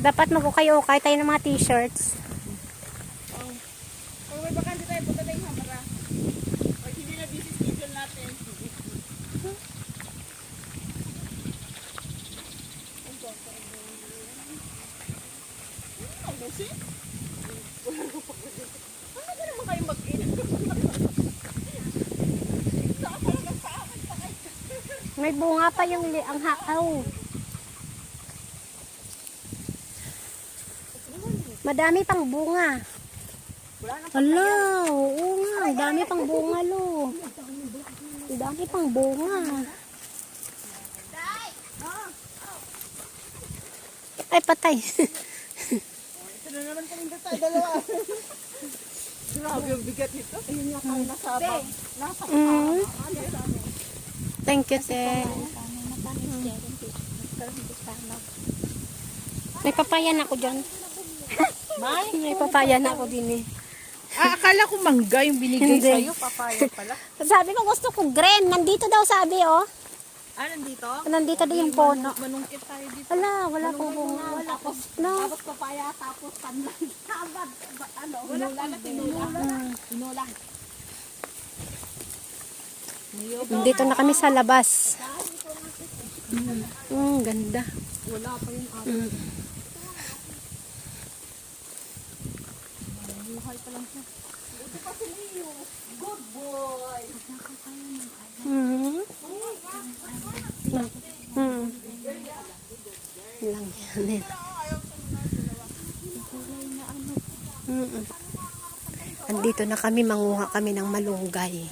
Dapat mag-ukay-ukay tayo ng mga t-shirts. Oh. Kung may bakante tayo, punta tayong Hamara. Pag hindi na busy schedule natin. Ano pa kasi. Ano ba naman kayo mag-in? May bunga pa yung li- ang haaw. Madami pang bunga. Wala na. Ala, oo nga. Ang dami pang bunga, lo. Ang dami pang bunga. Ay, patay. Ito na naman kami tayo dalawa. Grabe yung bigat nito. Ayun nga kayo nasa bag. Nasa Mm. ano? Thank you, te. May papayan ako dyan. May? May papayan ako din eh. Ah, akala ko mangga yung binigay Hindi. sa'yo. Papaya pala. Sabi ko gusto ko green. Nandito daw sabi, oh. Ah, nandito? Nandito daw yung puno. Manungkit tayo dito. Wala, wala pong bunga. Wala tapos, No. tapos papaya, tapos tanlan. Tabad. Ba- Ano? Wala na tinulang. Tinulang. Nandito na kami sa labas. Mm, ganda. Wala pa yung ako. Mm. Mahal pa lang siya. Ito pa si Leo. Good boy. Mm. Mm. Lang yan. Mm. Andito na kami, manguha kami ng malunggay.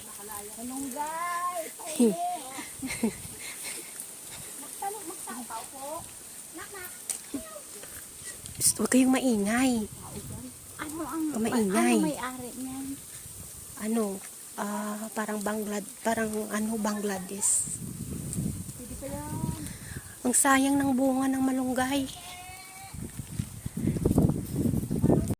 Malunggay. Psst, Huwag kayong maingay. Ano ang maingay. ano may-ari niyan? Ano, ah, parang Banglad, parang ano, Bangladesh. Pwede pa yan. Ang sayang ng bunga ng malunggay.